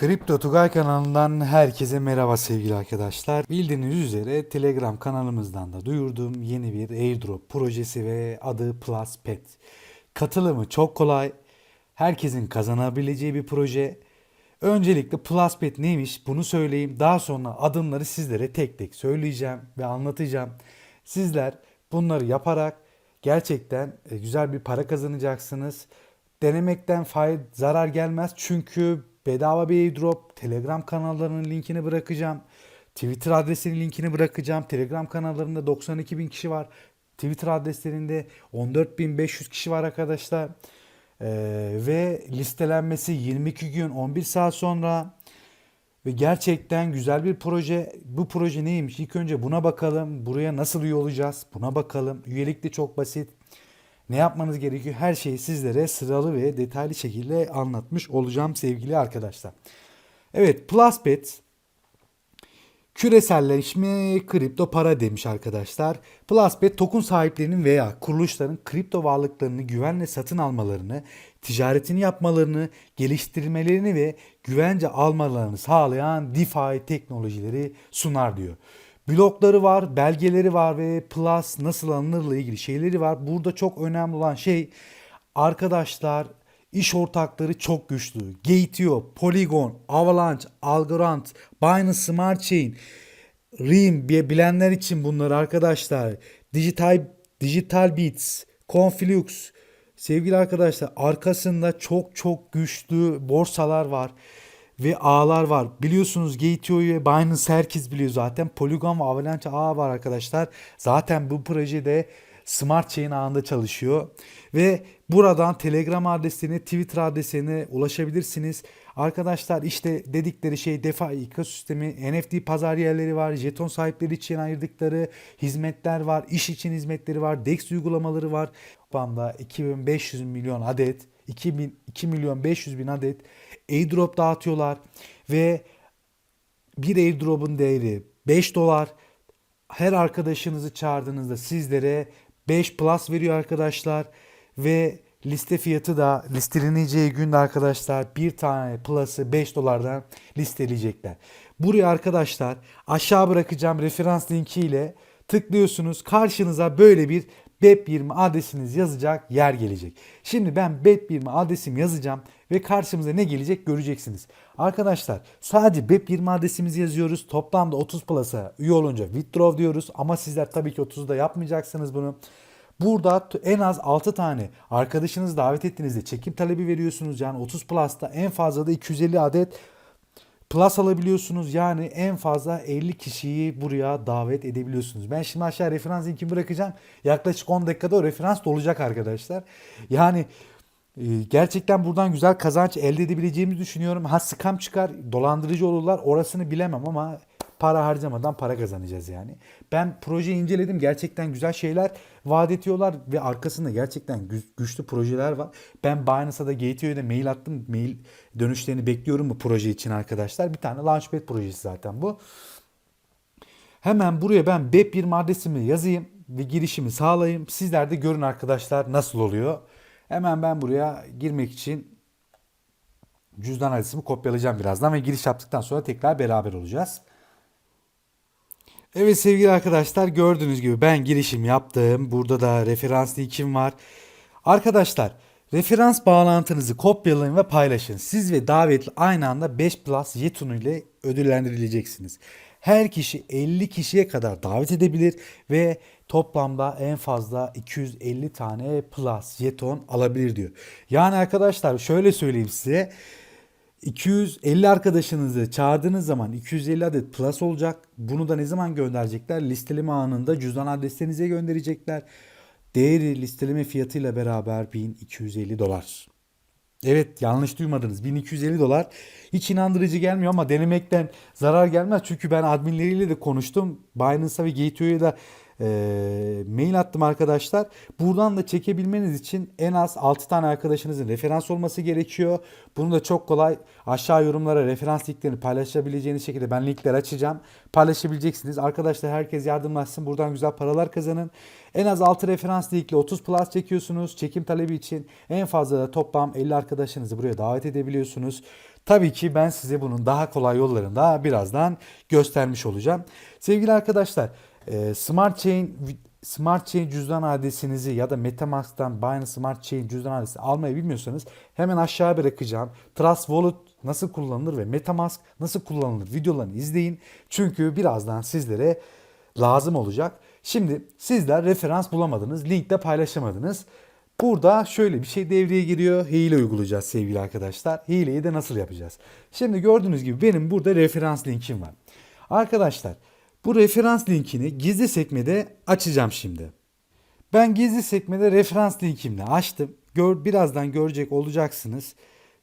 Kripto Tugay kanalından herkese merhaba sevgili arkadaşlar. Bildiğiniz üzere Telegram kanalımızdan da duyurduğum yeni bir airdrop projesi ve adı Plus Pet. Katılımı çok kolay. Herkesin kazanabileceği bir proje. Öncelikle Plus Pet neymiş bunu söyleyeyim. Daha sonra adımları sizlere tek tek söyleyeceğim ve anlatacağım. Sizler bunları yaparak gerçekten e, güzel bir para kazanacaksınız. Denemekten fayda zarar gelmez çünkü bedava bir airdrop. Telegram kanallarının linkini bırakacağım. Twitter adresinin linkini bırakacağım. Telegram kanallarında 92 bin kişi var. Twitter adreslerinde 14.500 kişi var arkadaşlar. Ee, ve listelenmesi 22 gün 11 saat sonra ve gerçekten güzel bir proje. Bu proje neymiş? İlk önce buna bakalım. Buraya nasıl üye olacağız? Buna bakalım. Üyelik de çok basit. Ne yapmanız gerekiyor? Her şeyi sizlere sıralı ve detaylı şekilde anlatmış olacağım sevgili arkadaşlar. Evet, PlusBet küreselleşme kripto para demiş arkadaşlar. PlusBet token sahiplerinin veya kuruluşların kripto varlıklarını güvenle satın almalarını, ticaretini yapmalarını, geliştirmelerini ve güvence almalarını sağlayan DeFi teknolojileri sunar diyor. Blokları var, belgeleri var ve Plus nasıl alınırla ilgili şeyleri var. Burada çok önemli olan şey arkadaşlar iş ortakları çok güçlü. Gate.io, Polygon, Avalanche, Algorand, Binance Smart Chain, Ream bilenler için bunlar arkadaşlar. Digital Digital Beats, Conflux, sevgili arkadaşlar arkasında çok çok güçlü borsalar var ve ağlar var. Biliyorsunuz Gate.io'yu ve Binance herkes biliyor zaten. Polygon ve Avalanche ağı var arkadaşlar. Zaten bu projede Smart Chain ağında çalışıyor. Ve buradan Telegram adresine, Twitter adresine ulaşabilirsiniz. Arkadaşlar işte dedikleri şey DeFi ekosistemi, NFT pazar yerleri var, jeton sahipleri için ayırdıkları hizmetler var, iş için hizmetleri var, DEX uygulamaları var. Toplamda 2500 milyon adet, 2000, 2 milyon 500 bin adet airdrop dağıtıyorlar ve bir airdrop'un değeri 5 dolar. Her arkadaşınızı çağırdığınızda sizlere 5 plus veriyor arkadaşlar ve liste fiyatı da listeleneceği günde arkadaşlar bir tane plus'ı 5 dolardan listeleyecekler. Buraya arkadaşlar aşağı bırakacağım referans linki ile tıklıyorsunuz. Karşınıza böyle bir BEP20 adresiniz yazacak yer gelecek. Şimdi ben BEP20 adresimi yazacağım ve karşımıza ne gelecek göreceksiniz. Arkadaşlar sadece BEP20 adresimizi yazıyoruz. Toplamda 30 plus'a üye olunca withdraw diyoruz. Ama sizler tabii ki 30'da yapmayacaksınız bunu. Burada en az 6 tane arkadaşınızı davet ettiğinizde çekim talebi veriyorsunuz. Yani 30 Plus'ta en fazla da 250 adet Plus alabiliyorsunuz. Yani en fazla 50 kişiyi buraya davet edebiliyorsunuz. Ben şimdi aşağı referans linkini bırakacağım. Yaklaşık 10 dakikada o referans dolacak arkadaşlar. Yani e, gerçekten buradan güzel kazanç elde edebileceğimizi düşünüyorum. Ha scam çıkar, dolandırıcı olurlar orasını bilemem ama para harcamadan para kazanacağız yani. Ben projeyi inceledim. Gerçekten güzel şeyler vaat ediyorlar ve arkasında gerçekten gü- güçlü projeler var. Ben Binance'a da Gateo'ya da mail attım. Mail dönüşlerini bekliyorum bu proje için arkadaşlar. Bir tane Launchpad projesi zaten bu. Hemen buraya ben BEP20 adresimi yazayım ve girişimi sağlayayım. Sizler de görün arkadaşlar nasıl oluyor. Hemen ben buraya girmek için cüzdan adresimi kopyalayacağım birazdan ve giriş yaptıktan sonra tekrar beraber olacağız. Evet sevgili arkadaşlar gördüğünüz gibi ben girişim yaptım. Burada da referans linkim var. Arkadaşlar referans bağlantınızı kopyalayın ve paylaşın. Siz ve davetli aynı anda 5 Plus jetonu ile ödüllendirileceksiniz. Her kişi 50 kişiye kadar davet edebilir ve toplamda en fazla 250 tane Plus jeton alabilir diyor. Yani arkadaşlar şöyle söyleyeyim size. 250 arkadaşınızı çağırdığınız zaman 250 adet plus olacak. Bunu da ne zaman gönderecekler? Listeleme anında cüzdan adreslerinize gönderecekler. Değeri listeleme fiyatıyla beraber 1250 dolar. Evet yanlış duymadınız. 1250 dolar. Hiç inandırıcı gelmiyor ama denemekten zarar gelmez. Çünkü ben adminleriyle de konuştum. Binance'a ve Gateway'e de e, mail attım arkadaşlar. Buradan da çekebilmeniz için en az 6 tane arkadaşınızın referans olması gerekiyor. Bunu da çok kolay aşağı yorumlara referans linklerini paylaşabileceğiniz şekilde ben linkler açacağım. Paylaşabileceksiniz. Arkadaşlar herkes yardımlaşsın. Buradan güzel paralar kazanın. En az 6 referans linkle 30 plus çekiyorsunuz. Çekim talebi için en fazla da toplam 50 arkadaşınızı buraya davet edebiliyorsunuz. Tabii ki ben size bunun daha kolay yollarını da birazdan göstermiş olacağım. Sevgili arkadaşlar, e, Smart Chain Smart Chain cüzdan adresinizi ya da Metamask'tan Binance Smart Chain cüzdan adresi almayı bilmiyorsanız hemen aşağı bırakacağım. Trust Wallet nasıl kullanılır ve Metamask nasıl kullanılır videolarını izleyin. Çünkü birazdan sizlere lazım olacak. Şimdi sizler referans bulamadınız, linkte paylaşamadınız. Burada şöyle bir şey devreye giriyor. Hile uygulayacağız sevgili arkadaşlar. Hileyi de nasıl yapacağız? Şimdi gördüğünüz gibi benim burada referans linkim var. Arkadaşlar bu referans linkini gizli sekmede açacağım şimdi. Ben gizli sekmede referans linkimle açtım. Gör, birazdan görecek olacaksınız.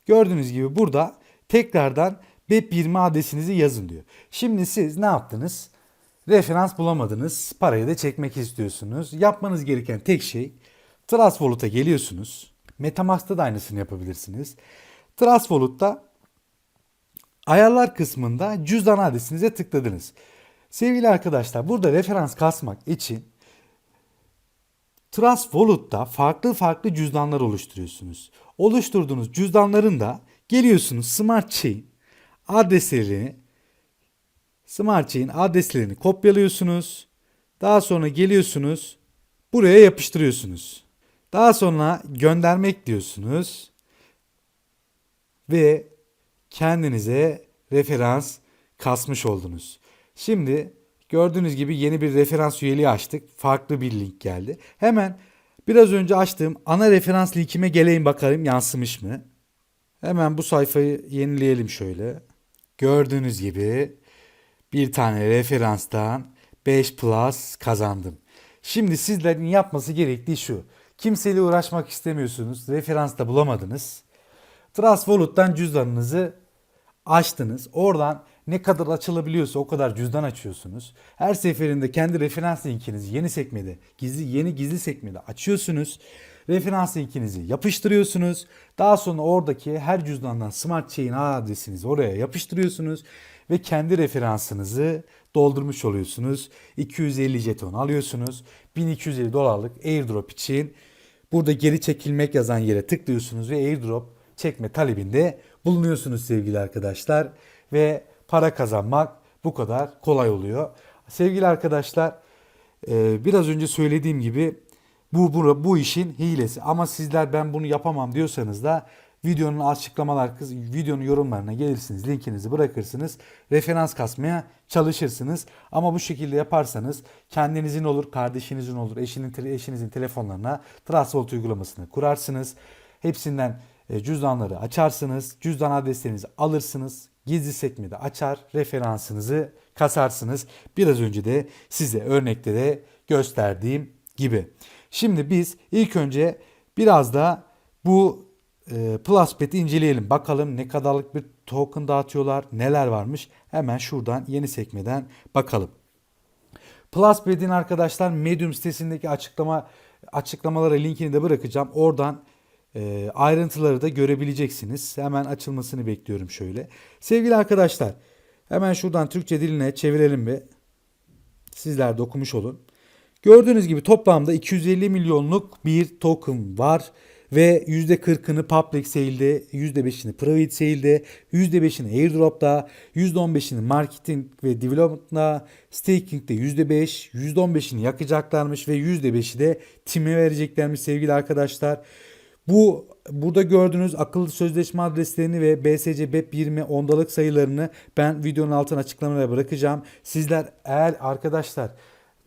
Gördüğünüz gibi burada tekrardan BEP20 adresinizi yazın diyor. Şimdi siz ne yaptınız? Referans bulamadınız. Parayı da çekmek istiyorsunuz. Yapmanız gereken tek şey Trust Wallet'a geliyorsunuz. Metamask'ta da aynısını yapabilirsiniz. Trust Wallet'ta ayarlar kısmında cüzdan adresinize tıkladınız. Sevgili arkadaşlar burada referans kasmak için Trust Wallet'ta farklı farklı cüzdanlar oluşturuyorsunuz. Oluşturduğunuz cüzdanların da geliyorsunuz Smart Chain adreslerini Smart Chain adreslerini kopyalıyorsunuz. Daha sonra geliyorsunuz buraya yapıştırıyorsunuz. Daha sonra göndermek diyorsunuz ve kendinize referans kasmış oldunuz. Şimdi gördüğünüz gibi yeni bir referans üyeliği açtık. Farklı bir link geldi. Hemen biraz önce açtığım ana referans linkime geleyim bakalım yansımış mı? Hemen bu sayfayı yenileyelim şöyle. Gördüğünüz gibi bir tane referanstan 5 plus kazandım. Şimdi sizlerin yapması gerektiği şu. Kimseyle uğraşmak istemiyorsunuz. Referans da bulamadınız. Trust Wallet'tan cüzdanınızı açtınız. Oradan ne kadar açılabiliyorsa o kadar cüzdan açıyorsunuz. Her seferinde kendi referans linkinizi yeni sekmede, gizli yeni gizli sekmede açıyorsunuz. Referans linkinizi yapıştırıyorsunuz. Daha sonra oradaki her cüzdandan Smart Chain adresinizi oraya yapıştırıyorsunuz ve kendi referansınızı doldurmuş oluyorsunuz. 250 jeton alıyorsunuz. 1250 dolarlık airdrop için burada geri çekilmek yazan yere tıklıyorsunuz ve airdrop çekme talebinde bulunuyorsunuz sevgili arkadaşlar ve para kazanmak bu kadar kolay oluyor. Sevgili arkadaşlar e, biraz önce söylediğim gibi bu, bu, bu işin hilesi. Ama sizler ben bunu yapamam diyorsanız da videonun açıklamalar videonun yorumlarına gelirsiniz linkinizi bırakırsınız. Referans kasmaya çalışırsınız. Ama bu şekilde yaparsanız kendinizin olur kardeşinizin olur eşinin eşinizin telefonlarına Trustwallet uygulamasını kurarsınız. Hepsinden e, cüzdanları açarsınız. Cüzdan adreslerinizi alırsınız gizli sekmede açar referansınızı kasarsınız biraz önce de size örnekte de gösterdiğim gibi. Şimdi biz ilk önce biraz da bu e, Pluspet'i inceleyelim. Bakalım ne kadarlık bir token dağıtıyorlar, neler varmış. Hemen şuradan yeni sekmeden bakalım. Pluspet'in arkadaşlar Medium sitesindeki açıklama açıklamalara linkini de bırakacağım. Oradan e, ayrıntıları da görebileceksiniz. Hemen açılmasını bekliyorum şöyle. Sevgili arkadaşlar, hemen şuradan Türkçe diline çevirelim ve sizler de okumuş olun. Gördüğünüz gibi toplamda 250 milyonluk bir token var ve %40'ını public sale'de, %5'ini private sale'de, %5'ini airdrop'ta, %15'ini marketing ve development'da, staking'de %5, %15'ini yakacaklarmış ve %5'i de time vereceklermiş sevgili arkadaşlar. Bu burada gördüğünüz akıllı sözleşme adreslerini ve BSC BEP20 ondalık sayılarını ben videonun altına açıklamaya bırakacağım. Sizler eğer arkadaşlar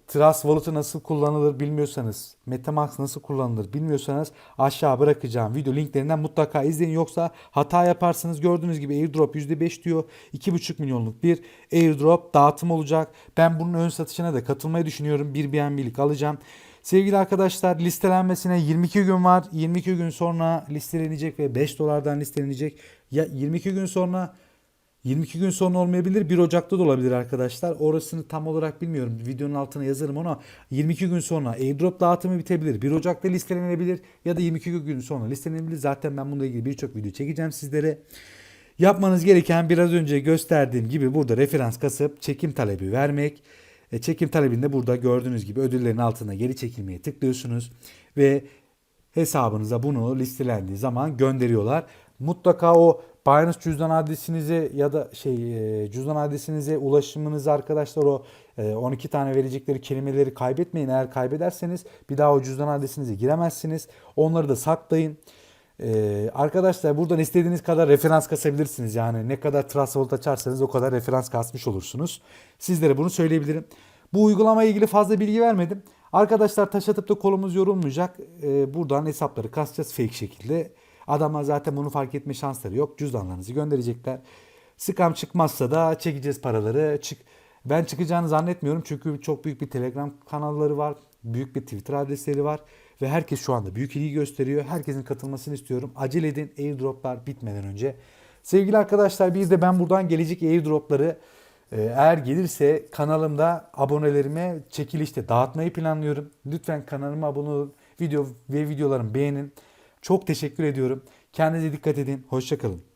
Trust Wallet'ı nasıl kullanılır bilmiyorsanız, Metamask nasıl kullanılır bilmiyorsanız aşağı bırakacağım video linklerinden mutlaka izleyin. Yoksa hata yaparsınız. Gördüğünüz gibi airdrop %5 diyor. 2,5 milyonluk bir airdrop dağıtım olacak. Ben bunun ön satışına da katılmayı düşünüyorum. Bir BNB'lik alacağım. Sevgili arkadaşlar listelenmesine 22 gün var. 22 gün sonra listelenecek ve 5 dolardan listelenecek. Ya 22 gün sonra 22 gün sonra olmayabilir. 1 Ocak'ta da olabilir arkadaşlar. Orasını tam olarak bilmiyorum. Videonun altına yazarım ona. 22 gün sonra airdrop dağıtımı bitebilir. 1 Ocak'ta listelenebilir ya da 22 gün sonra listelenebilir. Zaten ben bununla ilgili birçok video çekeceğim sizlere. Yapmanız gereken biraz önce gösterdiğim gibi burada referans kasıp çekim talebi vermek. E, çekim talebinde burada gördüğünüz gibi ödüllerin altına geri çekilmeye tıklıyorsunuz ve hesabınıza bunu listelendiği zaman gönderiyorlar. Mutlaka o Binance cüzdan adresinize ya da şey e, cüzdan adresinize ulaşımınızı arkadaşlar o e, 12 tane verecekleri kelimeleri kaybetmeyin. Eğer kaybederseniz bir daha o cüzdan adresinize giremezsiniz. Onları da saklayın. Ee, arkadaşlar buradan istediğiniz kadar referans kasabilirsiniz. Yani ne kadar Trustwallet açarsanız o kadar referans kasmış olursunuz. Sizlere bunu söyleyebilirim. Bu uygulamaya ilgili fazla bilgi vermedim. Arkadaşlar taş atıp da kolumuz yorulmayacak. Ee, buradan hesapları kasacağız fake şekilde. Adamlar zaten bunu fark etme şansları yok. Cüzdanlarınızı gönderecekler. Scam çıkmazsa da çekeceğiz paraları. Çık ben çıkacağını zannetmiyorum çünkü çok büyük bir Telegram kanalları var. Büyük bir Twitter adresleri var. Ve herkes şu anda büyük ilgi gösteriyor. Herkesin katılmasını istiyorum. Acele edin airdroplar bitmeden önce. Sevgili arkadaşlar bir de ben buradan gelecek airdropları e, eğer gelirse kanalımda abonelerime çekilişte dağıtmayı planlıyorum. Lütfen kanalıma abone olun. Video ve videolarımı beğenin. Çok teşekkür ediyorum. Kendinize dikkat edin. Hoşçakalın.